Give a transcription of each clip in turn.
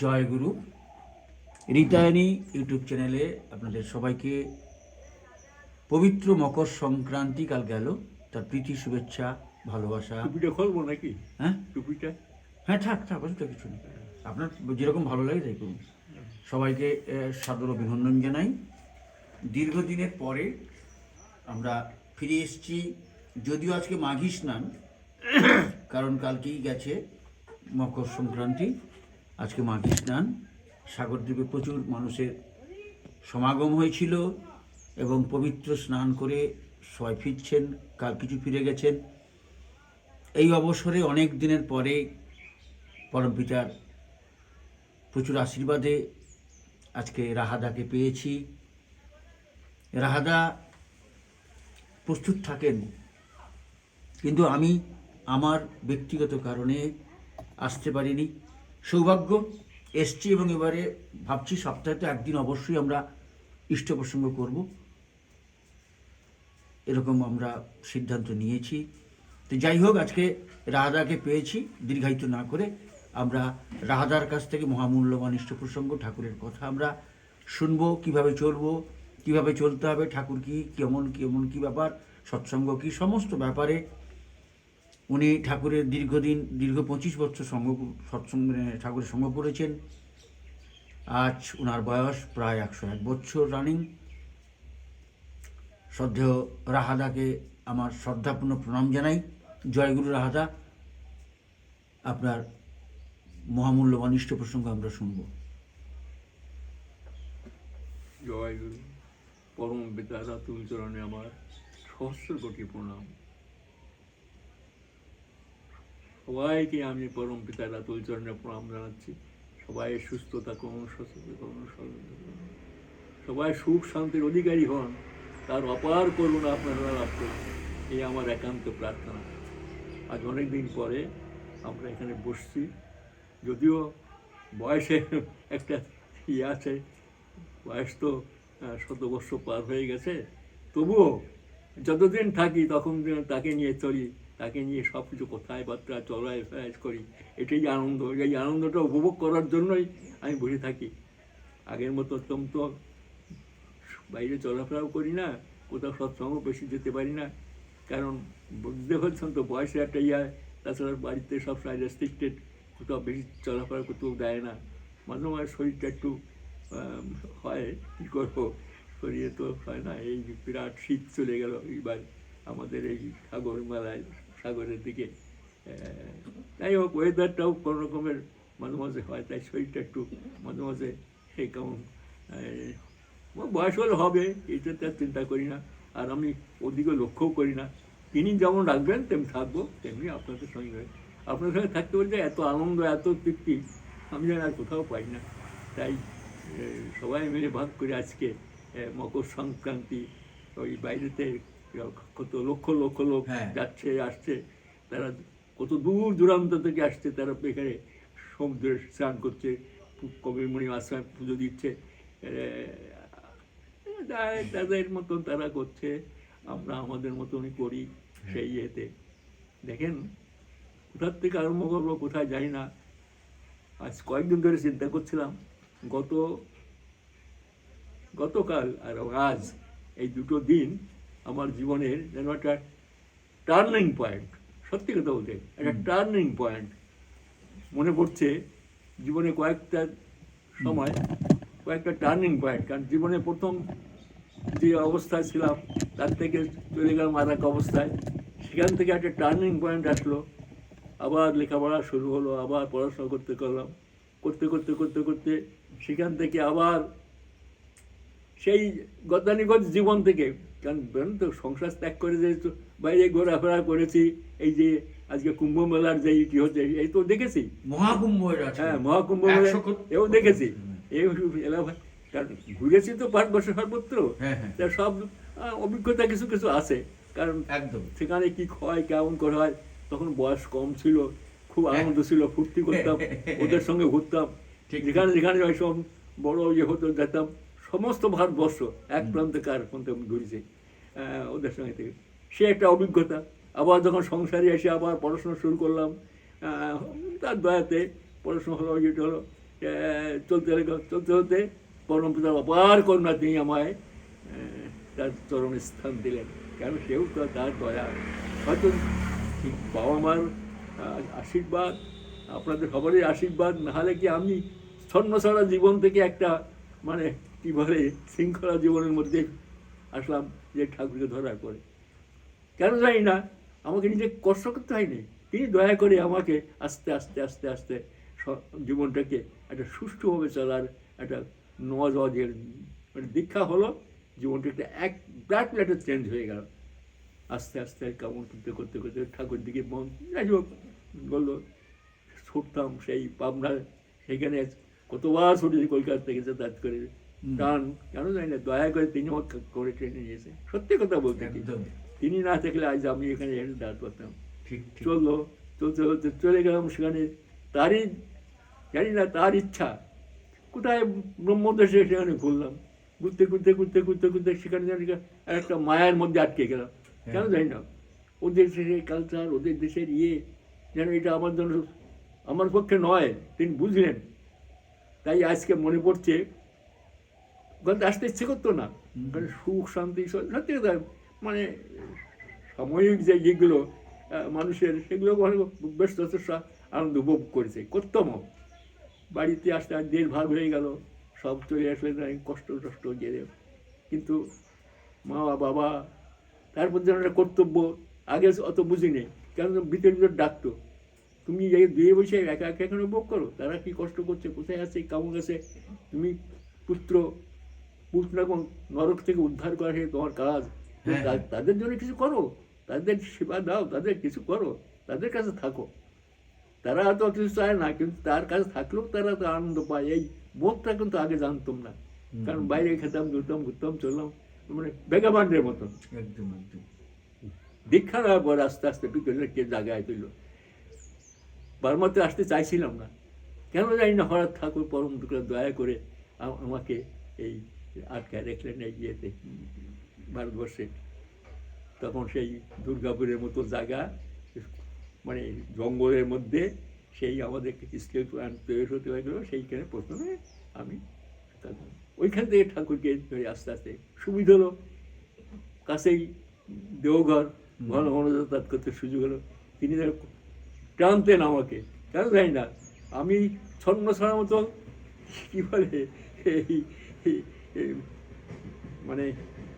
জয় গুরু রীতায়নী YouTube চ্যানেলে আপনাদের সবাইকে পবিত্র মকর সংক্রান্তি কাল গেল। তার প্রীতি শুভেচ্ছা ভালোবাসা। টুপিটা খুলবো নাকি? হ্যাঁ? টুপিটা? হ্যাঁ থাক থাক অসুবিধা কিছু নেই আপনার যেরকম ভালো লাগে তাই করুন। সবাইকে সাদর অভিনন্দন জানাই। দীর্ঘদিনের পরে আমরা ফিরে এসেছি। যদিও আজকে মাঘী স্নান কারণ কালকেই গেছে মকর সংক্রান্তি। আজকে মাঘী স্নান সাগরদ্বীপে প্রচুর মানুষের সমাগম হয়েছিল এবং পবিত্র স্নান করে সবাই ফিরছেন, কাল কিছু ফিরে গেছেন। এই অবসরে অনেক দিনের পরে পরমপিতার প্রচুর আশীর্বাদে আজকে রাহাদাকে পেয়েছি। রাহাদা প্রস্তুত থাকেন, কিন্তু আমি আমার ব্যক্তিগত কারণে আসতে পারিনি। সৌভাগ্য, এসছি এবং এবারে ভাবছি সপ্তাহে তো একদিন অবশ্যই আমরা ইষ্ট প্রসঙ্গ করব। এরকম আমরা সিদ্ধান্ত নিয়েছি। তো যাই হোক, আজকে রাহাদাকে পেয়েছি, দীর্ঘায়িত না করে। আমরা রাহাদার কাছ থেকে মহামূল্যবান ইষ্ট প্রসঙ্গ, ঠাকুরের কথা আমরা শুনব, কীভাবে চলবো, কীভাবে চলতে হবে, ঠাকুর কি, কেমন কেমন কি ব্যাপার, সৎসঙ্গ কি, সমস্ত ব্যাপারে উনি ঠাকুরের দীর্ঘদিন, দীর্ঘ পঁচিশ বছর সঙ্গ, সৎসঙ্গ ঠাকুরের সঙ্গ করেছেন। আজ ওনার বয়স প্রায় একশো এক বছর রানিং শ্রদ্ধেয় রাহাদাকে আমার শ্রদ্ধাপূর্ণ প্রণাম জানাই। জয়গুরু রাহাদা, আপনার মহামূল্যবান ইষ্ট প্রসঙ্গ আমরা শুনব। জয়গুরু পরম পিতা রাতুল চরণে আমার সহস্র কোটি প্রণাম। সবাইকে আমি পরম পিতা রাতুল চরণে প্রণাম জানাচ্ছি। সবাই সুস্থ থাকুন সুস্থ সচেতন। সবাই সুখ শান্তির অধিকারী হন। তার অপার করুন আপনারা লাভ করুন। এই আমার একান্ত প্রার্থনা। আজ অনেক দিন পরে আমরা এখানে বসছি। যদিও বয়সে একটা ইয়ে আছে, বয়স তো শত বর্ষ পার হয়ে গেছে। তবুও যতদিন থাকি তখন তাকে নিয়ে চলি। তাকে নিয়ে সব কিছু কোথায় বার্তা ফেরাজ করি। এটাই আনন্দ। এই আনন্দটা উপভোগ করার জন্যই আমি বসে থাকি। আগের মতো তোম তো বাইরে চলাফেরাও করি না, কোথাও সৎসঙ্গ বেশি যেতে পারি না। কারণ বুঝতে পারছেন তো বয়সে একটা ইয়ে তাছাড়া বাড়িতে সব রেস্ট্রিক্টেড কোথাও বেশি চলাফেরা করতেও দেয় না। মাঝে মাঝে শরীরটা একটু হয়, কী করব? শরীরে তো হয় না, এই বিরাট শীত চলে গেল এইবার আমাদের এই সাগর মেলায় সাগরের দিকে যাই হোক ওয়েদারটাও কোনো রকমের মাঝে মাঝে হয়, তাই শরীরটা একটু মাঝে মাঝে সেই কেমন বয়স হলে হবে, এটা তো আর চিন্তা করি না। আর আমি ওদিকে লক্ষ্যও করি না। তিনি যেমন রাখবেন তেমনি থাকব, তেমনি আপনাদের সঙ্গে আপনাদের সঙ্গে থাকতে বলতে এত আনন্দ, এত তৃপ্তি, আমি যেন আর কোথাও পাই না। তাই সবাই মিলে ভাগ করে আজকে মকর সংক্রান্তি, ওই বাইরেতে কত লক্ষ লক্ষ লোক হ্যাঁ। যাচ্ছে আসছে তারা কত দূর দূরান্ত থেকে আসছে তারা এখানে সমুদ্রে স্নান করছে কবিরমণি আশ্রমে পুজো দিচ্ছে তাদের মতন তারা করছে আমরা আমাদের মতনই করি সেই ইয়েতে দেখেন কোথার থেকে আরম্ভ করব কোথায় যাই না আজ কয়েকদিন ধরে চিন্তা করছিলাম গত গতকাল আর আজ এই দুটো দিন আমার জীবনের যেন একটা টার্নিং পয়েন্ট সত্যি কথা বলতে একটা টার্নিং পয়েন্ট মনে পড়ছে জীবনে কয়েকটা সময় কয়েকটা টার্নিং পয়েন্ট কারণ জীবনে প্রথম যে অবস্থায় ছিলাম তার থেকে চলে গেলাম আর এক অবস্থায়। সেখান থেকে একটা টার্নিং পয়েন্ট আসলো। আবার লেখাপড়া শুরু হলো আবার পড়াশোনা করতে করলাম। করতে করতে করতে করতে সেখান থেকে আবার সেই গতানুগত জীবন থেকে কারণ বলেন তো সংসার ত্যাগ করে যে তো বাইরে ঘোরাফেরা করেছি এই যে আজকে কুম্ভ মেলার যে ইটি হচ্ছে এই তো দেখেছি। মহাকুম্ভ হ্যাঁ মহাকুম্ভ মেলা এও দেখেছি। এই এলাকা কারণ ঘুরেছি তো ভারতবর্ষ সর্বত্র হ্যাঁ, হ্যাঁ। তা সব অভিজ্ঞতা কিছু কিছু আছে। কারণ একদম। সেখানে কি হয় কেমন করে হয় তখন বয়স কম ছিল খুব আনন্দ ছিল ফুর্তি করতাম ওদের সঙ্গে ঘুরতাম। ঠিক, যেখানে যেখানে ওই সব বড় ইয়ে হতো যেতাম সমস্ত ভারতবর্ষ এক প্রান্তে কার প্রান্তে আমি ঘুরেছি। ওদের সঙ্গে থেকে। সে একটা অভিজ্ঞতা। আবার যখন সংসারে এসে আবার পড়াশোনা শুরু করলাম তার দয়াতে পড়াশোনা হলো ইয়ে হলো চলতে চলতে চলতে পরম পিতার অপার করুণা তিনি আমায় তার চরণে স্থান দিলেন। কেন সেও তো তার দয়া। হয়তো বাবা মার আশীর্বাদ, আপনাদের সবারই আশীর্বাদ, না হলে কি আমি ছন্নছাড়া জীবন থেকে একটা মানে কী বলে, শৃঙ্খলা জীবনের মধ্যে আসলাম? যে ঠাকুরকে ধরার পরে। কেন জানি না, আমাকে নিজে কষ্ট করতে হয়নি। তিনি দয়া করে আমাকে আস্তে আস্তে আস্তে আস্তে জীবনটাকে একটা সুষ্ঠুভাবে চলার একটা নজের মানে দীক্ষা হলো, জীবনটা একটা এক ব্লাড প্লেটে চেঞ্জ হয়ে গেল। আস্তে আস্তে কেমন করতে করতে করতে ঠাকুর দিকে মন যাই হোক বলল, ছুটতাম সেই পাবনার, সেখানে কতবার ছুটেছি কলকাতা থেকে যাতায়াত করে। টান কেন জানি না দয়া করে তিনি আমাকে করে ট্রেনে নিয়েছে সত্যি কথা বলতে। তিনি না থাকলে আজ আমি এখানে এসে দাঁড় করতাম চলল চলতে চলতে চলে গেলাম সেখানে তারই জানি না তার ইচ্ছা কোথায় ব্রহ্মদেশে সেখানে ঘুরলাম ঘুরতে ঘুরতে ঘুরতে ঘুরতে ঘুরতে সেখানে জানি একটা মায়ার মধ্যে আটকে গেলাম কেন জানি না ওদের দেশের কালচার ওদের দেশের ইয়ে যেন এটা আমার জন্য আমার পক্ষে নয় তিনি বুঝলেন তাই আজকে মনে পড়ছে ওখানে আসতে ইচ্ছে করতো না। কারণ সুখ, শান্তি সত্যি কথা মানে সাময়িক যে যেগুলো মানুষের, সেগুলো বেশ যথেষ্ট আনন্দ উপভোগ করেছে। করতাম বাড়িতে আসতে আর দেড় ভাগ হয়ে গেল, সব চলে আসলে কষ্ট টষ্ট গেলে। কিন্তু মা, বাবা, তারপর যেন একটা কর্তব্য, আগে অত বুঝিনি কেন ভিতর ভিতর ডাকতো, তুমি এই বিয়ে বসে একা একা এখানে উপভোগ করো? তারা কি কষ্ট করছে? কোথায় আছে? কেমন আছে? তুমি পুত্র পুত্র এবং নরক থেকে উদ্ধার করা সে তোমার কাজ। হ্যাঁ, তা- হ্যাঁ। তাদের জন্য কিছু করো। তাদের সেবা দাও তাদের কিছু করো। তাদের কাছে থাকো। তারা হয়তো কিছু চায় না কিন্তু তার কাছে থাকলেও তারা তো আনন্দ পায়। এই বোধটা কিন্তু আগে জানতাম না। কারণ বাইরে খেতাম ঘুরতাম ঘুরতাম চললাম। মানে বেগাবান্ডের মতন। একদম একদম। দীক্ষা নেওয়ার পর আস্তে আস্তে কে জায়গায় তুলল। বার্মাতে আসতে চাইছিলাম না। কেন জানি না হঠাৎ ঠাকুর পরম দয়া করে আমাকে এই আটকায় রাখলেন এই ইয়েতে ভারতবর্ষে। তখন সেই দুর্গাপুরের মতো জায়গা মানে জঙ্গলের মধ্যে সেই আমাদের স্টিল প্ল্যান্ট তৈরি হতে হয়েছিল সেইখানে প্রথমে আমি ওইখান থেকে ঠাকুরকে ধরে আস্তে আস্তে সুবিধা হলো। কাছেই দেওঘর ঘন ঘন যাতায়াত করতে সুযোগ হলো। তিনি যেন টানতেন আমাকে কেন জানি না। আমি ছন্ন ছড়ার মতো কী বলে এই মানে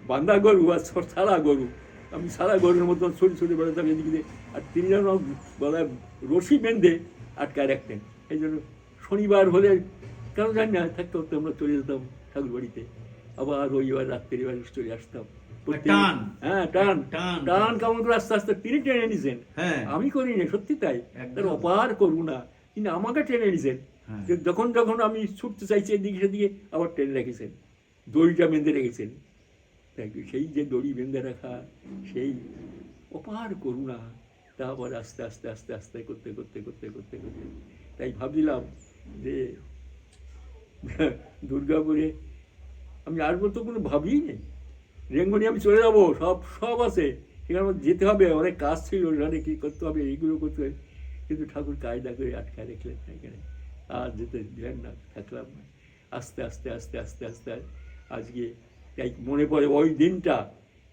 বান্ধা গরু আর সারা গরু। আমি সারা গরুর মতন ছড়ি ছড়ি বেড়াতাম এদিকে আর তিনি যেন গলায় রশি বেঁধে আটকায় রাখতেন। এই জন্য শনিবার হলে কেন জানি না থাকতে থাকতে আমরা চলে যেতাম ঠাকুর বাড়িতে। আবার রবিবার রাত্রি বাড়ি চলে আসতাম। প্রত্যেক- টান। হ্যাঁ টান। টান। কেমন করে আস্তে আস্তে তিনি টেনে নিছেন। হ্যাঁ। আমি করিনি সত্যি তাই। তার অপার করুণা তিনি আমাকে টেনে নিছেন। হ্যাঁ। যে যখন যখন আমি ছুটতে চাইছি এদিকে সেদিকে আবার টেনে রেখেছেন। দড়িটা বেঁধে রেখেছেন। সেই যে দড়ি বেঁধে রাখা, সেই অপার করুণা তারপর আস্তে আস্তে আস্তে আস্তে করতে করতে করতে করতে করতে। তাই ভাবছিলাম যে দুর্গাপুরে আমি আসব তো কোনো ভাবিই নেই। রেঙ্গনি আমি চলে যাব, সব সব আছে। সেখানে যেতে হবে, অনেক কাজ ছিল ওখানে কী করতে হবে, এইগুলো করতে হবে। কিন্তু ঠাকুর কায়দা করে আটকায় রাখলেন এখানে। আর যেতে দিলেন না, থাকলাম আস্তে আস্তে আস্তে আস্তে আস্তে আজকে তাই মনে পড়ে ওই দিনটা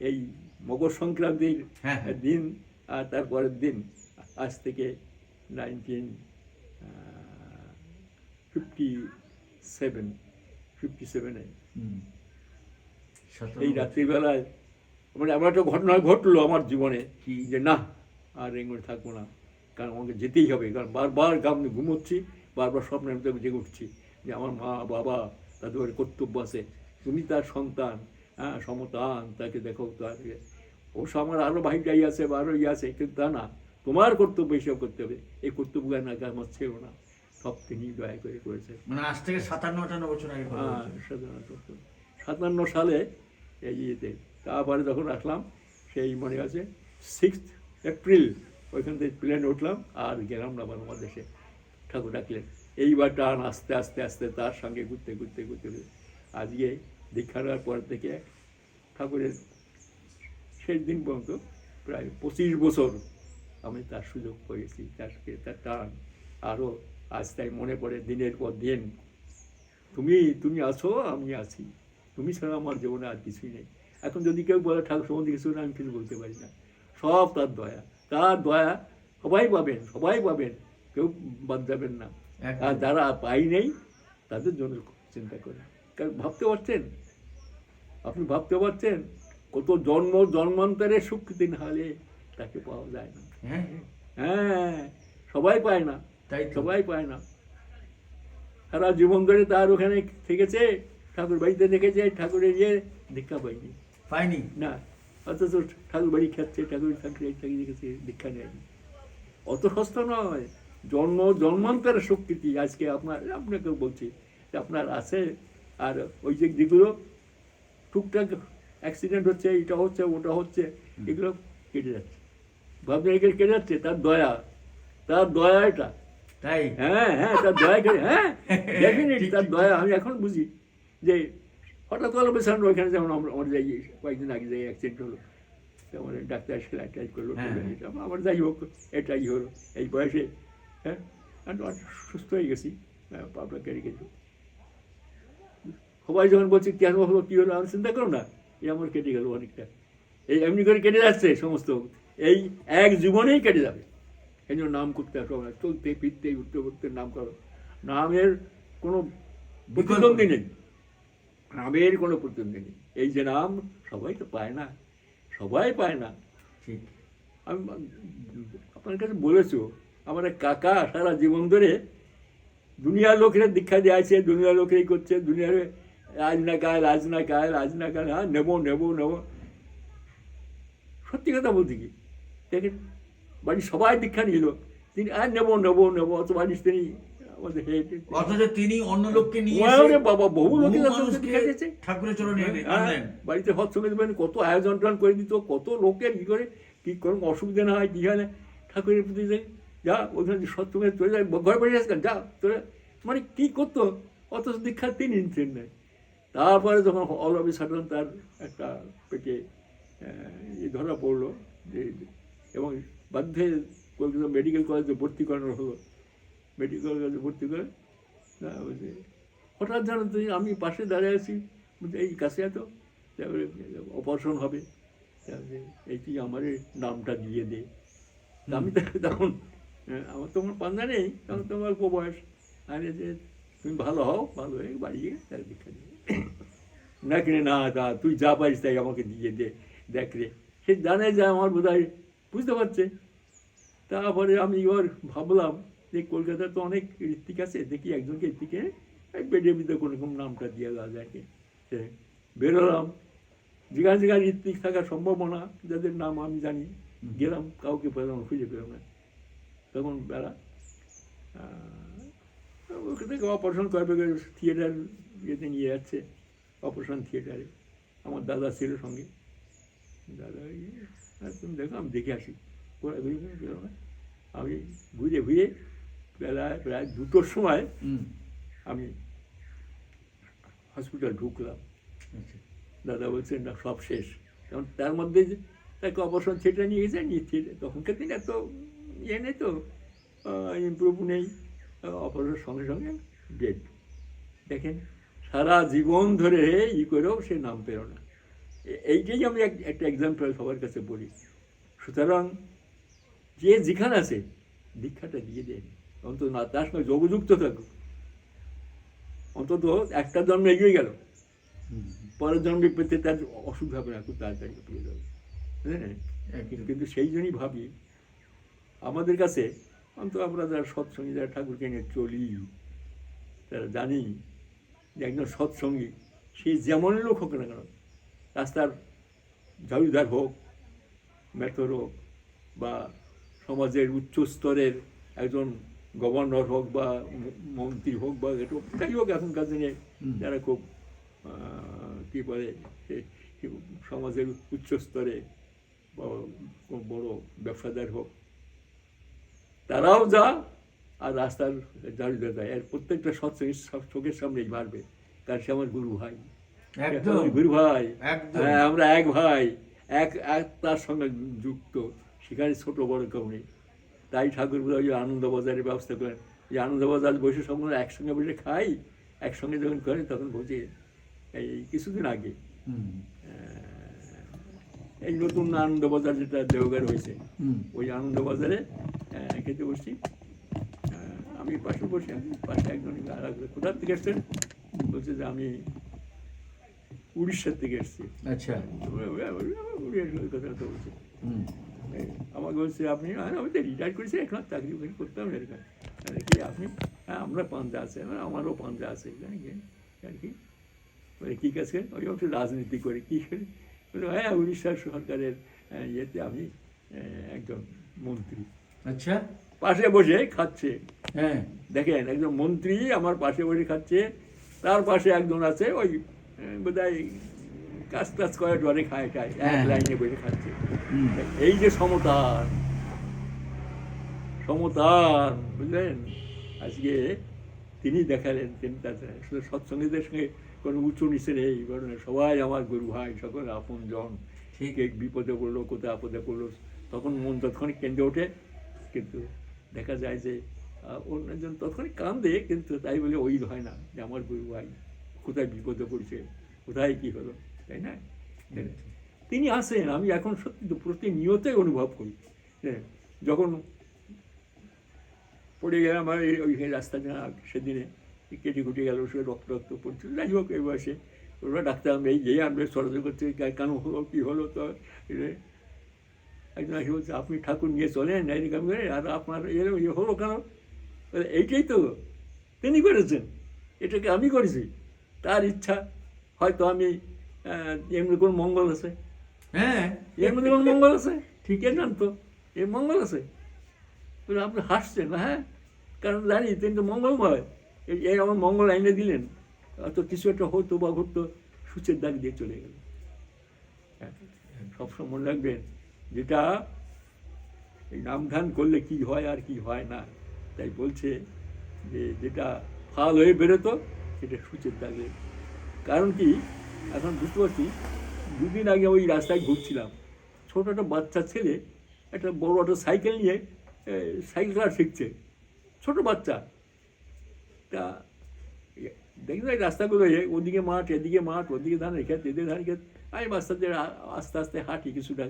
এই মকর সংক্রান্তির হ্যাঁ, হ্যাঁ। দিন আর তারপরের দিন আজ থেকে নাইনটিন ফিফটি সেভেন ফিফটি সেভেনে এই রাত্রিবেলায় মানে আমার একটা ঘটনা ঘটলো আমার জীবনে কি? যে না আর রেঙ্গুনে থাকব না কারণ আমাকে যেতেই হবে কারণ বারবার আমি ঘুমোচ্ছি বারবার স্বপ্নের মধ্যে আমি জেগে উঠছি যে আমার মা বাবা তাদের কর্তব্য আছে তুমি তার সন্তান হ্যাঁ সমতান তাকে দেখো তার ইয়ে। অবশ্য আমার আরও ভাই যাই আছে বা আরও ইয়ে আছে কিন্তু তা না তোমার কর্তব্য এসব করতে হবে। এই কর্তব্য নাকি আমার ছিল না। সব তিনি দয়া করে করেছেন। মানে আজ থেকে সাতান্ন আটান্ন বছর আগে হ্যাঁ। সাতান্ন সালে এই ইয়েতে তারপরে যখন আসলাম সেই মনে আছে সিক্স এপ্রিল ওইখান থেকে প্লেনে উঠলাম আর গেলাম না বাংলাদেশে ঠাকুর ডাকলেন। এইবার টান আস্তে আস্তে আস্তে তার সঙ্গে ঘুরতে ঘুরতে ঘুরতে ঘুরতে। আজকে দীক্ষা নেওয়ার পর থেকে ঠাকুরের শেষ দিন পর্যন্ত প্রায় পঁচিশ বছর আমি তার সুযোগ পেয়েছি তার তার টান আরও আজ তাই মনে পড়ে দিনের পর দিন। তুমি তুমি আছো আমি আছি। তুমি ছাড়া আমার জীবনে আর কিছুই নেই। এখন যদি কেউ বলে ঠাকুর সম্বন্ধে কিছু না আমি কিছু বলতে পারি না। সব তার দয়া। তার দয়া সবাই পাবেন সবাই পাবেন। কেউ বাদ যাবেন না। আর যারা পাই নেই তাদের জন্য চিন্তা করে কারণ ভাবতে পারছেন? আপনি ভাবতে পারছেন? কত জন্ম জন্মান্তরের স্বীকৃতি না হলে তাকে পাওয়া যায় না। হ্যাঁ। হ্যাঁ, সবাই পায় না। তাই সবাই পায় না। সারা জীবন ধরে তার ওখানে থেকেছে ঠাকুর বাড়িতে দেখেছে ঠাকুরের ইয়ে দীক্ষা পাইনি পাইনি না অথচ ঠাকুর বাড়ি খাচ্ছে ঠাকুর থাকলে থাকি দেখেছে দীক্ষা নেয়নি। অত সস্তা নয়। জন্ম জন্মান্তরের স্বীকৃতি আজকে আপনার আপনাকেও বলছি যে আপনার আছে আর ওই যে যেগুলো টুকটাক অ্যাক্সিডেন্ট হচ্ছে এটা হচ্ছে ওটা হচ্ছে এগুলো কেটে যাচ্ছে। ভাবছেন এগুলো কেটে যাচ্ছে তার দয়া তার দয়া এটা। তাই? হ্যাঁ হ্যাঁ তার দয়া কেটে হ্যাঁ ডেফিনেট তার দয়া আমি এখন বুঝি যে হঠাৎ করে পেছান ওইখানে যেমন আমরা আমরা যাই কয়েকদিন আগে যাই অ্যাক্সিডেন্ট হলো। তেমন ডাক্তার সেলাই টাইজ করল হ্যাঁ। এটা আমার যাই হোক এটাই হলো। এই বয়সে হ্যাঁ সুস্থ হয়ে গেছি হ্যাঁ, পাবলা কেটে গেছি। সবাই যখন বলছে কেন হলো কী হলো? আমি চিন্তা করো না। এই আমার কেটে গেল অনেকটা। এই এমনি করে কেটে যাচ্ছে সমস্ত। এই এক জীবনেই কেটে যাবে। এই জন্য নাম করতে হবে না চলতে ফিরতে উঠতে উঠতে নাম করো নামের কোনো প্রতিদ্বন্দ্বী নেই। নামের কোনো প্রতিদ্বন্দ্বী নেই। এই যে নাম সবাই তো পায় না। সবাই পায় না। ঠিক। আমি আপনার কাছে বলেছ আমার এক কাকা সারা জীবন ধরে দুনিয়ার লোকেরা দীক্ষা দিয়ে আছে দুনিয়ার লোকেরাই করছে দুনিয়ার আজ না কাল আজ না কাল আজ না কাল হ্যাঁ নেব নেব নেব। সত্যি কথা বলতে কি? দেখেন বাড়ির সবাই দীক্ষা নিল। তিনি আর নেব নেব নেব। অত বাড়ির তিনি আমাদের অথচ তিনি অন্য লোককে নিয়ে বাবা, বহু লোকের কাছে মানুষকে দীক্ষা দিয়েছে। ঠাকুরের চরণে এনে- হ্যাঁ, আনলেন বাড়িতে দেবেন কত আয়োজন টান করে দিত কত লোকের কি করে কি কোনো অসুবিধা না হয় কি হয় না। ঠাকুরের প্রতি যে যা ওখানে সৎসঙ্গে চলে যায় ঘরে বাড়ি আসবেন যা তোরা মানে কি করতো? অথচ দীক্ষা তিনি নিতেন না তারপরে যখন অল অফ তার একটা পেটে আহ, ই ধরা পড়ল যে এবং বাধ্য কলকাতা মেডিকেল কলেজে ভর্তি করানো হলো। মেডিকেল কলেজে ভর্তি করে হঠাৎ জানো তুই আমি পাশে দাঁড়িয়ে আছি। এই কাছে এত তারপরে অপারেশন হবে। এই তুই আমার নামটা দিয়ে দে। আমি তখন আমার তো আমার পান্না নেই তখন তোমার বয়স। আরে যে তুমি ভালো হও ভালো হয়ে বাড়ি গিয়ে তার দীক্ষা দিবে। না কিনে না তা তুই যা পারিস তাই আমাকে দিয়ে দে দেখ রে। সে জানে যে আমার বোধ হয় বুঝতে পারছে। তারপরে আমি এবার ভাবলাম যে কলকাতায় তো অনেক ঋত্বিক আছে দেখি একজনকে ঋত্বিকে ভিতরে কোনো রকম নামটা দিয়ে দেওয়া যায়। সে বেরোলাম। যেখানে যেখানে ঋত্বিক থাকার সম্ভাবনা যাদের নাম আমি জানি গেলাম কাউকে পেলাম খুঁজে পেলাম না। তখন বেলা আহ, ওখান থেকে অপারেশন করবে থিয়েটার ইয়েতে নিয়ে যাচ্ছে অপারেশন থিয়েটারে। আমার দাদা ছিল সঙ্গে। দাদা আর তুমি দেখো আমি দেখে আসি। ঘোরাঘুরি করে আমি ঘুরে ঘুরে বেলায় প্রায় দুটোর সময় আমি হসপিটাল ঢুকলাম। আচ্ছা। দাদা বলছেন না সব শেষ। কারণ তার মধ্যে যে তাকে অপারেশন থিয়েটার নিয়ে গেছে নিয়ে থিয়েটার তখনকার দিন এত ইয়ে নেই তো ইম্প্রুভ নেই। অপারেশন সঙ্গে সঙ্গে ডেড দেখেন সারা জীবন ধরে ই করেও সে নাম পেল না। এইটাই আমি এক- একটা এক্সাম্পল সবার কাছে বলি। সুতরাং যে যেখানে আছে দীক্ষাটা দিয়ে দেন। অন্তত না তার সঙ্গে যোগযুক্ত থাকুক। অন্তত একটা জন্ম এগিয়ে গেল। পরের জন্মে পেতে তার অসুবিধা হবে না খুব তাড়াতাড়ি পেয়ে যাবে। একদম। কিন্তু সেই জন্যই ভাবি আমাদের কাছে অন্তত আমরা যারা সৎসঙ্গী যারা ঠাকুরকে নিয়ে চলি তারা জানি যে একজন সৎসঙ্গী সে যেমন লোক হোক না কেন রাস্তার ঝাড়ুদার হোক মেথর হোক বা সমাজের উচ্চ স্তরের একজন গভর্নর হোক বা মন্ত্রী হোক বা একটু যাই হোক এখনকার দিনে যারা খুব কী বলে সমাজের উচ্চ স্তরে বড় ব্যবসাদার হোক তারাও যা আর রাস্তার দেয় এর প্রত্যেকটা সৎসঙ্গী সব চোখের সামনেই মারবে। কারণ সে আমার গুরু ভাই। গুরু ভাই। হ্যাঁ আমরা এক ভাই। এক এক তার সঙ্গে যুক্ত। সেখানে ছোট বড় কেউ নেই। তাই ঠাকুর বলে ওই আনন্দ বাজারের ব্যবস্থা করেন। যে আনন্দবাজার বসে সব আমরা একসঙ্গে বসে খাই। একসঙ্গে যখন করে তখন বলছি এই কিছুদিন আগে। এই নতুন আনন্দবাজার যেটা দেওঘর হয়েছে ওই আনন্দবাজারে আহ, খেতে বসছি। আমি পাশে বসে আছি পাশে একজন কোথার থেকে এসছেন? বলছে যে আমি উড়িষ্যার থেকে এসেছি। আচ্ছা। কথা তো বলছে। হুম। আমাকে বলছে আপনি আমি তো রিটায়ার করেছি এখন চাকরি বাকরি করতাম এরকম আর কি আপনি হ্যাঁ আমরা পাঞ্জা আছে আমার আমারও পাঞ্জা আছে আর কি। বলে কী কাছে ওই একটু রাজনীতি করে। কী করে? বলে হ্যাঁ উড়িষ্যার সরকারের ইয়েতে আমি একজন মন্ত্রী। আচ্ছা। পাশে বসে খাচ্ছে। হ্যাঁ। দেখেন একজন মন্ত্রী আমার পাশে বসে খাচ্ছে তার পাশে একজন আছে ওই বোধহয় কাজ টাজ করে ডরে খায় খায় এক হ্যাঁ। লাইনে বসে খাচ্ছে। এই যে সমতার সমতার বুঝলেন? আজকে তিনি দেখালেন তিনি শুধু সৎসঙ্গীদের সঙ্গে কোনো উঁচু নিচে নেই বরং সবাই আমার গুরু ভাই সকল আপন জন ঠিক। এক বিপদে পড়ল কোথায় আপদে পড়ল তখন মন তৎক্ষণিক কেন্দ্রে ওঠে কিন্তু দেখা যায় যে আহ, অন্যজন তৎক্ষণিক কান্দে কিন্তু তাই বলে ওই হয় না যে আমার গুরু ভাই কোথায় বিপদে পড়ছে কোথায় কি হলো তাই না? তিনি আসেন আমি এখন সত্যি তো প্রতিনিয়তই অনুভব করি। হ্যাঁ যখন পড়ে গেলাম আমার ওই রাস্তা সেদিনে কেটে কুটে গেল সে রক্ত রক্ত পড়ছিল। যাই হোক এই বয়সে ওরা ডাক্তার এই যেই আমরা সরাসরি করতে কেন হলো কী হলো তো একজন এসে বলছে আপনি ঠাকুর নিয়ে চলেন এরকম করে আর আপনার এরকম ইয়ে হলো কেন? এইটাই তো তিনি করেছেন এটাকে আমি করেছি তার ইচ্ছা হয়তো আমি এমনি কোনো মঙ্গল আছে। হ্যাঁ। এর মধ্যে কোনো মঙ্গল আছে? ঠিক জান তো এর মঙ্গল আছে। আপনি হাসছেন হ্যাঁ কারণ জানি তিনি তো মঙ্গলময় এই এই আমার মঙ্গল আইনে দিলেন অত কিছু একটা হতো বা ঘটতো সূচের দাগ দিয়ে চলে গেল। হ্যাঁ, সবসময় মনে রাখবেন যেটা এই নামধান করলে কি হয় আর কি হয় না? তাই বলছে যে যেটা ফাল হয়ে বেরোতো, সেটা সূচের দাগে। কারণ কি? এখন বুঝতে পারছি, দুদিন আগে ওই রাস্তায় ঘুরছিলাম। ছোট একটা বাচ্চা ছেলে, একটা বড় একটা সাইকেল নিয়ে সাইকেল চালা শিখছে। ছোট বাচ্চা। তা, দেখি না রাস্তাগুলো ওদিকে মাঠ, এদিকে মাঠ, ওদিকে ধানের ক্ষেত, এদিকে ধান ক্ষেত। আমি দিয়ে আস্তে আস্তে হাঁটি কিছুটা।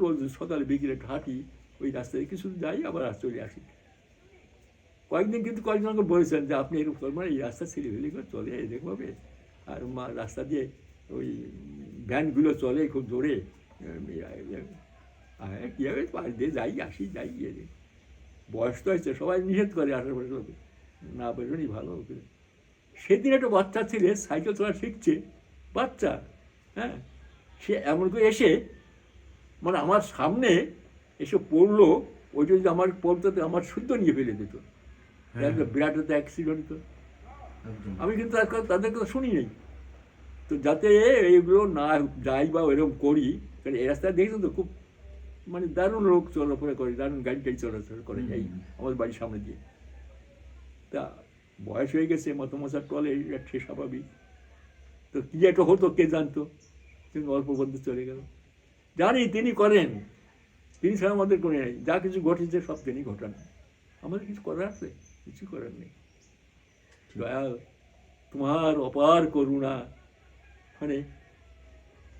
রোজ সকালে বিকেলে হাঁটি ওই রাস্তা দিয়ে কিছু যাই, আবার চলে আসি। কয়েকদিন কিন্তু কয়েকজন কয়েকজনকে বলেছেন যে, আপনি এরকম করবেন এই রাস্তা ছেলেভেলি করে চলে এরকমভাবে আর মা রাস্তা দিয়ে ওই ভ্যানগুলো চলে খুব জোরে। হ্যাঁ কীভাবে পাশ দিয়ে যাই, আসি, যাই, গিয়ে বয়স তো হয়েছে, সবাই নিষেধ করে আঠারো বছর না বেরোনি ভালো হবে। সেদিন একটা বাচ্চা ছেলে সাইকেল চলা শিখছে, বাচ্চা হ্যাঁ? সে এমন করে এসে মানে আমার সামনে এসে পড়ল ওই যদি আমার পড়তো তো আমার শুদ্ধ নিয়ে ফেলে দিত। হ্যাঁ। বিরাট একটা অ্যাক্সিডেন্ট তো আমি কিন্তু তাদের কথা শুনি নাই। তো যাতে এইগুলো না যাই বা এরকম করি কারণ এই রাস্তায় দেখছেন তো খুব মানে দারুণ লোক চলাফেরা করে দারুণ গাড়ি টাড়ি চলাচল করে যাই হুম। আমাদের বাড়ির সামনে দিয়ে। তা বয়স হয়ে গেছে মতো মশার টলে সে স্বাভাবিক তো কী একটা হতো কে জানতো? কিন্তু অল্প বন্ধু চলে গেল। জানি তিনি করেন। তিনি ছাড়া আমাদের করে নেই। যা কিছু ঘটেছে, সব তিনি ঘটান। আমাদের কিছু করার আছে, কিছু করার নেই। দয়াল, তোমার অপার করুণা। মানে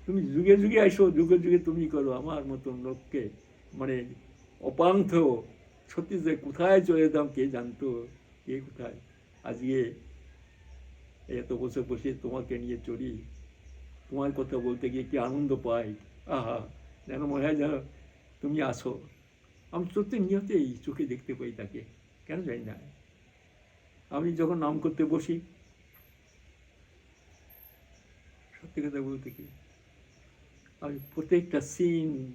তুমি যুগে যুগে আসো যুগে যুগে তুমি করো। আমার মতন লোককে মানে অপান্থ সত্যি যে কোথায় চলে যেতাম কে জানতো কে কোথায়? আজকে এত বছর বসে তোমাকে নিয়ে চলি। তোমার কথা বলতে গিয়ে কি আনন্দ পাই? আহা যেন মনে হয় যেন তুমি আসো আমি সত্যি নিয়তেই চোখে দেখতে পাই তাকে কেন জানি না। আমি যখন নাম করতে বসি সত্যি কথা বলতে কি আমি প্রত্যেকটা সিন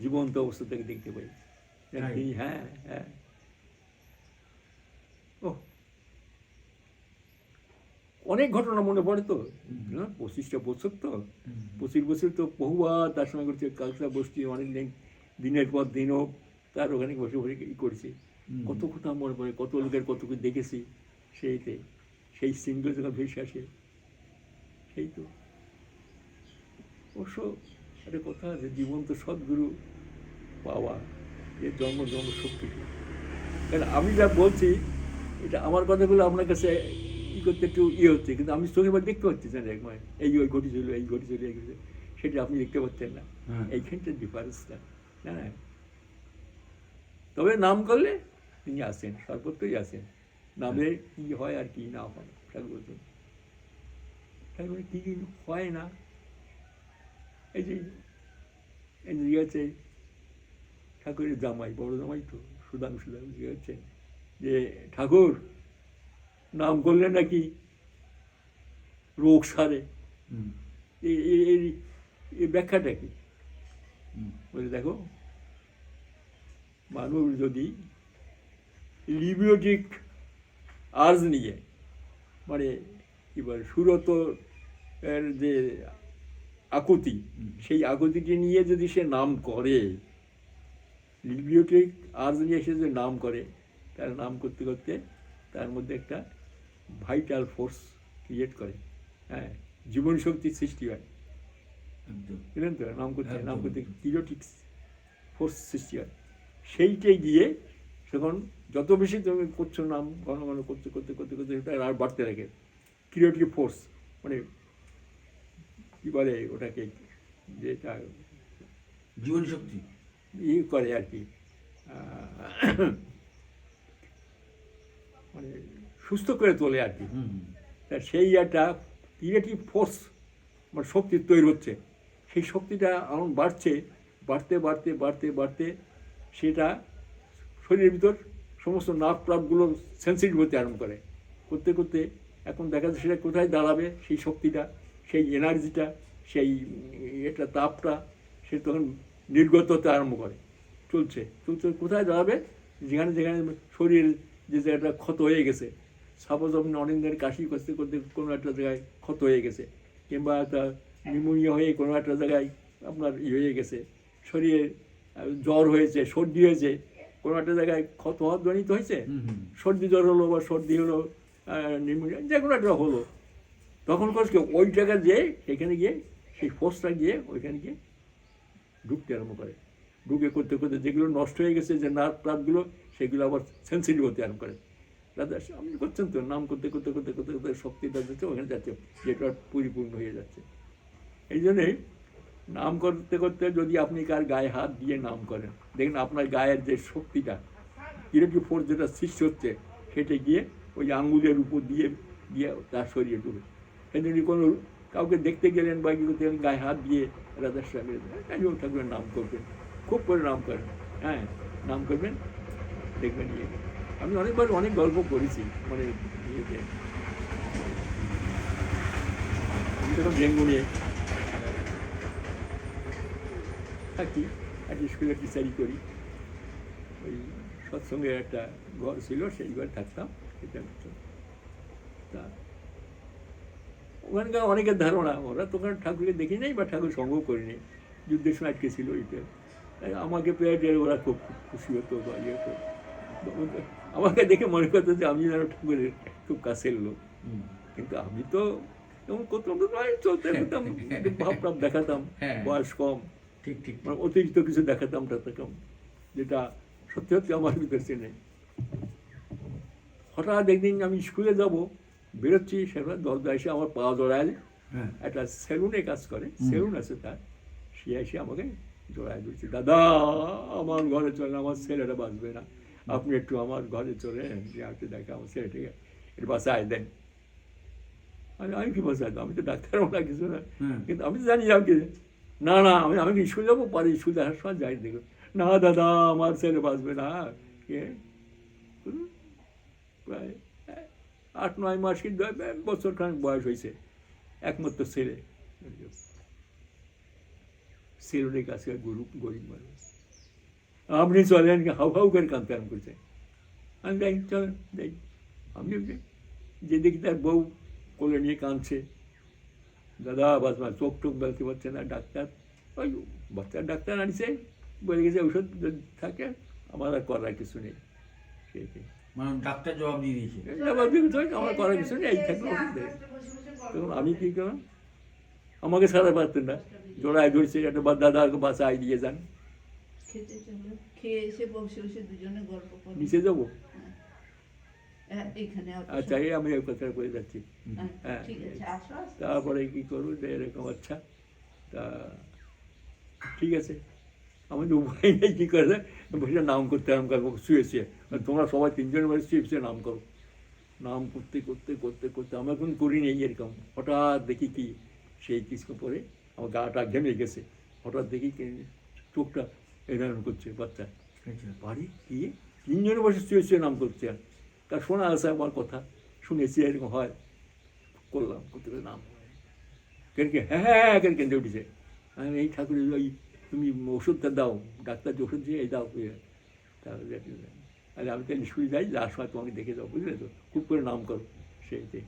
জীবন্ত অবস্থা থেকে দেখতে পাই? হ্যাঁ হ্যাঁ। ও অনেক ঘটনা মনে পড়ে তো। না, পঁচিশটা বছর তো। পঁচিশ বছর তো বহুবার তার সঙ্গে করছে কালসা বসছি অনেক দিন দিনের পর দিনও তার ওখানে বসে বসে ই করছে। কত কথা মনে পড়ে কত লোকের কত কিছু দেখেছি সেইতে সেই সিনগুলো যখন ভেসে আসে সেই তো। অবশ্য একটা কথা আছে জীবন্ত সদ্গুরু পাওয়া এ জন্ম জন্ম শক্তি কারণ আমি যা বলছি এটা আমার কথাগুলো আপনার কাছে করতে একটু ইয়ে হচ্ছে কিন্তু আমি চোখে বা দেখতে পাচ্ছি না একবার এই ওই ঘটেছিল এই ঘটেছিল এই ঘটেছিল সেটা আপনি দেখতে পাচ্ছেন না। হ্যাঁ। এইখানটার ডিফারেন্সটা না না? তবে নাম করলে তিনি আসেন সর্বত্রই আসেন। নামে কি হয় আর কি না হয় ঠাকুর বলছেন ঠাকুর কি কি হয় না? এই যে এই যে আছে ঠাকুরের জামাই বড় জামাই তো সুদাম সুদাম হচ্ছেন যে ঠাকুর নাম করলে নাকি রোগ সারে। এই- ব্যাখ্যাটা কি? বলে দেখো মানুষ যদি লিবিওটিক আর্জ নিয়ে মানে কি বলে সুরত এর যে আকুতি সেই আকুতিটি নিয়ে যদি সে নাম করে লিবিওটিক আর্জ নিয়ে সে যদি নাম করে তার নাম করতে করতে তার মধ্যে একটা ভাইটাল ফোর্স ক্রিয়েট করে। হ্যাঁ জীবন শক্তির সৃষ্টি হয়। বুঝলেন তো? নাম করতে নাম করতে কিলোটিক্স ফোর্স সৃষ্টি হয়। সেইটাই গিয়ে তখন যত বেশি তুমি করছ নাম ঘন ঘন করতে করতে করতে করতে ওটা আর বাড়তে থাকে। ক্রিয়েটিভ ফোর্স মানে কী বলে ওটাকে? যেটা জীবন শক্তি। ই করে আর কি। মানে সুস্থ করে তোলে আর কি। তা সেই একটা ক্রিয়েটিভ ফোর্স মানে শক্তি তৈরি হচ্ছে। সেই শক্তিটা এমন বাড়ছে বাড়তে বাড়তে বাড়তে বাড়তে সেটা শরীরের ভিতর সমস্ত নার্ভ প্রাপগুলো সেন্সিটিভ হতে আরম্ভ করে। করতে করতে এখন দেখা যাচ্ছে সেটা কোথায় দাঁড়াবে সেই শক্তিটা সেই এনার্জিটা সেই এটা তাপটা সে তখন নির্গত হতে আরম্ভ করে। চলছে চলছে কোথায় দাঁড়াবে? যেখানে যেখানে শরীর যে জায়গাটা ক্ষত হয়ে গেছে সাপোজ আপনি অনেক কাশি করতে করতে কোনো একটা জায়গায় ক্ষত হয়ে গেছে কিংবা একটা নিউমোনিয়া হয়ে কোনো একটা জায়গায় আপনার ইয়ে হয়ে গেছে শরীরে জ্বর হয়েছে সর্দি হয়েছে কোনো একটা জায়গায় ক্ষত হওয়ার জনিত হয়েছে? সর্দি জ্বর হলো বা সর্দি হলো নিউমোনিয়া যে কোনো একটা হলো। তখন করছে কি, ওই জায়গায় যেয়ে সেখানে গিয়ে সেই ফোর্সটা গিয়ে ওইখানে গিয়ে ঢুকতে আরম্ভ করে। ঢুকে করতে করতে যেগুলো নষ্ট হয়ে গেছে যে নার্ভ প্রাপগুলো সেগুলো আবার সেন্সিটিভ হতে আরম্ভ করে। দাদা আপনি করছেন তো, নাম করতে করতে করতে করতে করতে শক্তিটা যাচ্ছে ওখানে যাচ্ছে, যেটা পরিপূর্ণ হয়ে যাচ্ছে। এই জন্যেই নাম করতে করতে যদি আপনি কার গায়ে হাত দিয়ে নাম করেন, দেখেন আপনার গায়ের যে শক্তিটা কীরকম ফোর্স যেটা সৃষ্টি হচ্ছে সেটা গিয়ে ওই আঙুলের উপর দিয়ে গিয়ে তার শরীরে ঢুকে সেই জন্য কোনো কাউকে দেখতে গেলেন বা কি করতে গেলেন, গায়ে হাত দিয়ে রাজার সঙ্গে যাই ঠাকুরের নাম করবেন, খুব করে নাম করেন হ্যাঁ নাম করবেন, দেখবেন ইয়ে। আমি অনেকবার অনেক গল্প করেছি মানে ইয়েতে। আমি তখন বেঙ্গলে থাকি একটা স্কুলে টিচারি করি। ওই সৎসঙ্গে একটা ঘর ছিল, সেই ঘরে থাকতাম, এটা তা ওখানকার অনেকের ধারণা, ওরা তো ওখানে ঠাকুরকে দেখি নাই বা ঠাকুর সঙ্গ করিনি যুদ্ধের সময় আটকে ছিল তাই আমাকে পেয়ে ওরা খুব খুশি হতো বা ইয়ে হতো। আমাকে দেখে মনে করতো যে আমি যেন ঠাকুরের খুব কাছের লোক। কিন্তু আমি তো এমন করতাম তো চলতে করতাম ভাব টাব দেখাতাম হ্যাঁ। বয়স কম। ঠিক ঠিক মানে অতিরিক্ত কিছু দেখাতাম টাতাম যেটা সত্যি সত্যি আমার ভিতরে নেই। হঠাৎ একদিন আমি স্কুলে যাব বেরোচ্ছি সেটা দরজা এসে আমার পা জড়ায় হ্যাঁ। একটা সেলুনে কাজ করে সেলুন আছে তার। সে এসে আমাকে জড়ায় দিচ্ছে দাদা আমার ঘরে চলে আমার ছেলেটা বাঁচবে না। আপনি একটু আমার ঘরে চলে একটু দেখে আমার ছেলেটাকে একটু বাসায় দেন। আমি আমি কি বাসায়? আমি তো ডাক্তারও না কিছু না। হ্যাঁ। কিন্তু আমি তো জানি আমাকে না না আমি আমি কি স্কুল যাব? পরে স্কুল দেখার সময় যাই দেখো। না দাদা আমার ছেলে বাঁচবে না। কে? প্রায় আট নয় মাস কি দু- বছর খান বয়স হয়েছে। একমাত্র ছেলে। সেলুনের কাছে গরু গরিব মানুষ আপনি চলেন হাউ হাউ করে আরম্ভ করছে। আমি যাই চলেন যাই। আমি যে দেখি তার বউ কোলে নিয়ে কাঁদছে দাদা বাস বাস চোখ টোক বেলতে পারছে না ডাক্তার। ওই বাচ্চার ডাক্তার আনিছে বলে গেছে ওষুধ যদি থাকে আমার আর করার কিছু নেই। মানে ডাক্তার জবাব দিয়ে দিয়েছে। আমার করার কিছু নেই এই থাকলে ওষুধ দেয় তখন আমি কী করলাম? আমাকে সারা পারতেন না। জোড়ায় ধরছে একটা বা দাদাকে বাসায় দিয়ে যান। খেতে চলো খেয়ে এসে বসে বসে দুজনে গল্প করো নিচে যাব? হ্যাঁ, এখানে আচ্ছা এই আমি এই কথা বলে যাচ্ছি। হ্যাঁ, হ্যাঁ। আসো। তারপরে কি করব? যে এরকম আচ্ছা তা ঠিক আছে। আমাদের উপায় নেই কী করে? বসে নাম করতে আরাম করব শুয়ে শুয়ে। তোমরা সবাই তিনজন বসে শুয়ে শুয়ে নাম করো। নাম করতে করতে করতে করতে আমরা এখন করি নেই এরকম। হঠাৎ দেখি কি সেই কিছু পরে আমার গাটা ঘেমে গেছে। হঠাৎ দেখি কি চোখটা এরকম করছে বাচ্চা। বাড়ি গিয়ে তিনজনে বসে শুয়ে শুয়ে নাম করছে। তার শোনা আছে আমার কথা শুনেছি এরকম হয়। করলাম করতে নাম। কেন কে হ্যাঁ হ্যাঁ হ্যাঁ কেন কেন্দ্রে উঠেছে। আমি এই ঠাকুরের ওই তুমি ওষুধটা দাও ডাক্তার যে ওষুধ দিয়ে এই দাও। তাহলে আরে আমি তাহলে শুয়ে যাই যার সময় তোমাকে দেখে যাও বুঝলে তো? খুব করে নাম করো সেইতে।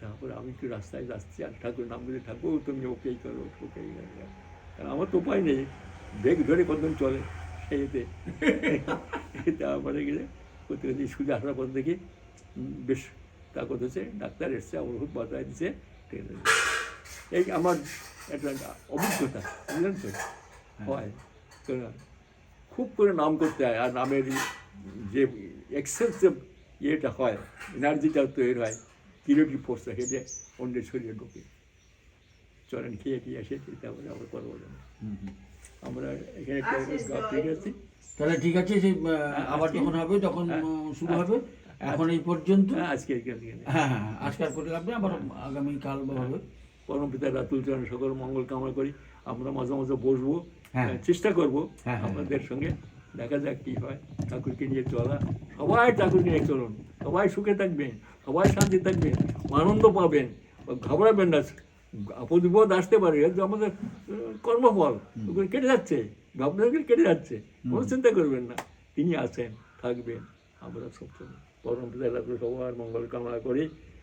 তারপরে আমি একটু রাস্তায় যাচ্ছি আর ঠাকুর নাম বলে ঠাকুর তুমি ওকেই করো ওকেই করো। কারণ আমার তো উপায় নেই। বেগ ধরে কতদিন চলে? সেইতে তারপরে গেলে করতে করতে সুযোগ আসার পর দেখি বেশ তাকত হচ্ছে ডাক্তার এসছে আমার ওষুধ বাতায় দিচ্ছে এই আমার একটা অভিজ্ঞতা বুঝলেন তো? হয়। কারণ খুব করে নাম করতে হয় আর নামের যে এক্সেসিভ ইয়েটা হয় এনার্জিটা তৈরি হয় কিরোটি ফোর্সটা হেঁটে অন্যের শরীরে ঢোকে। চলেন খেয়ে টিয়ে এসে তারপরে আবার করব না হুম, হুম। আমরা এখানে আছি তাহলে ঠিক আছে যে আবার যখন হবে তখন হ্যাঁ। শুরু হবে এখন এই পর্যন্ত। হ্যাঁ আজকে হ্যাঁ হ্যাঁ আজকাল করে লাগবে আবার আগামীকাল হবে। পরম পিতা রাতুল চরণ সকল মঙ্গল কামনা করি। আমরা মাঝে মাঝে বসবো হ্যাঁ। চেষ্টা করব হ্যাঁ, হ্যাঁ। আপনাদের সঙ্গে। দেখা যাক কি হয়। ঠাকুরকে নিয়ে চলা। সবাই ঠাকুরকে নিয়ে চলুন। সবাই সুখে থাকবেন সবাই শান্তি থাকবেন আনন্দ পাবেন ঘাবড়াবেন না। আপদ বিপদ আসতে পারে এটা তো আমাদের কর্মফল ওগুলো কেটে যাচ্ছে ভাবনা কেটে যাচ্ছে কোনো চিন্তা করবেন না তিনি আছেন থাকবেন আমরা সবসময়। পরম পিতা সবার মঙ্গল কামনা করি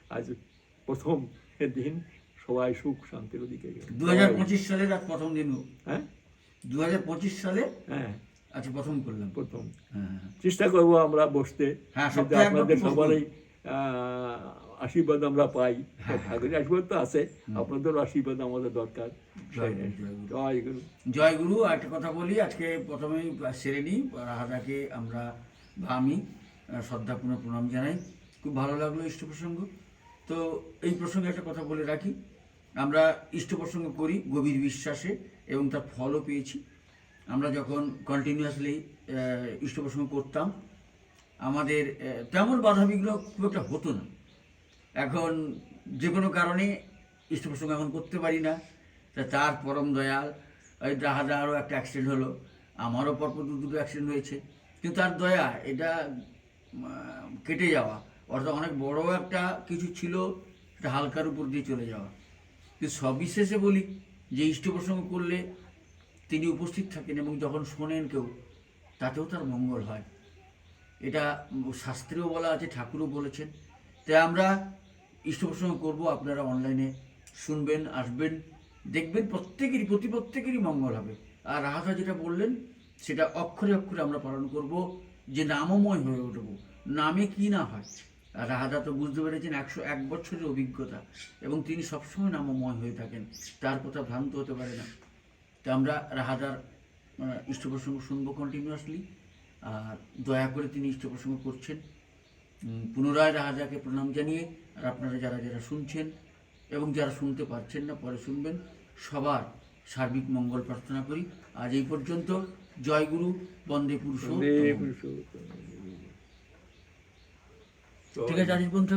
আজ প্রথম দিন সবাই সুখ শান্তির দিকে দু হাজার পঁচিশ সালের আজ প্রথম দিন হ্যাঁ? দু হাজার পঁচিশ সালে? হ্যাঁ। আচ্ছা প্রথম করলাম। প্রথম। হ্যাঁ চেষ্টা করব আমরা বসতে। হ্যাঁ, আপনাদের সবারই আহ, আশীর্বাদ আমরা পাই। ঠাকুরের আশীর্বাদ তো আছে। আপনাদের আশীর্বাদ আমাদের দরকার। জয় গুরু, জয় গুরু। একটা কথা বলি আজকে প্রথমেই সেরে নিই। রাহাদাকে আমরা বা আমি শ্রদ্ধাপূর্ণ প্রণাম জানাই। খুব ভালো লাগল ইষ্ট প্রসঙ্গ। তো এই প্রসঙ্গে একটা কথা বলে রাখি। আমরা ইষ্ট প্রসঙ্গ করি গভীর বিশ্বাসে এবং তার ফলও পেয়েছি। আমরা যখন কন্টিনিউয়াসলি ইষ্ট প্রসঙ্গ করতাম আমাদের তেমন বাধা বিঘ্ন খুব একটা হতো না। এখন যে কোনো কারণে ইষ্ট প্রসঙ্গ এখন করতে পারি না। তা তার পরম দয়াল ওই দাহাদারও একটা অ্যাক্সিডেন্ট হলো। আমারও পরপর দু দুটো অ্যাক্সিডেন্ট হয়েছে। কিন্তু তার দয়া, এটা কেটে যাওয়া। অর্থাৎ অনেক বড় একটা কিছু ছিল এটা হালকার উপর দিয়ে চলে যাওয়া। কিন্তু সবিশেষে বলি যে ইষ্ট প্রসঙ্গ করলে তিনি উপস্থিত থাকেন এবং যখন শোনেন কেউ, তাতেও তার মঙ্গল হয়। এটা শাস্ত্রেও বলা আছে, ঠাকুরও বলেছেন। তাই আমরা ইষ্ট প্রসঙ্গ করব আপনারা অনলাইনে শুনবেন আসবেন দেখবেন প্রত্যেকেরই প্রতি প্রত্যেকেরই মঙ্গল হবে। আর রাহাতা যেটা বললেন সেটা অক্ষরে অক্ষরে আমরা পালন করব যে নামময় হয়ে উঠব। নামে কি না হয়? রাহাদা তো বুঝতে পেরেছেন একশো এক বছরের অভিজ্ঞতা এবং তিনি সবসময় নামময় হয়ে থাকেন। তার কথা ভ্রান্ত হতে পারে না। তো আমরা রাহাদার আহ, ইষ্ট প্রসঙ্গ শুনব কন্টিনিউয়াসলি আর দয়া করে তিনি ইষ্ট প্রসঙ্গ করছেন পুনরায় রাহাজাকে প্রণাম জানিয়ে আর আপনারা যারা যারা শুনছেন এবং যারা শুনতে পারছেন না পরে শুনবেন সবার সার্বিক মঙ্গল প্রার্থনা করি। আজ এই পর্যন্ত জয় গুরু বন্দে পুরুষ ঠিক আছে আজ বন্ধু?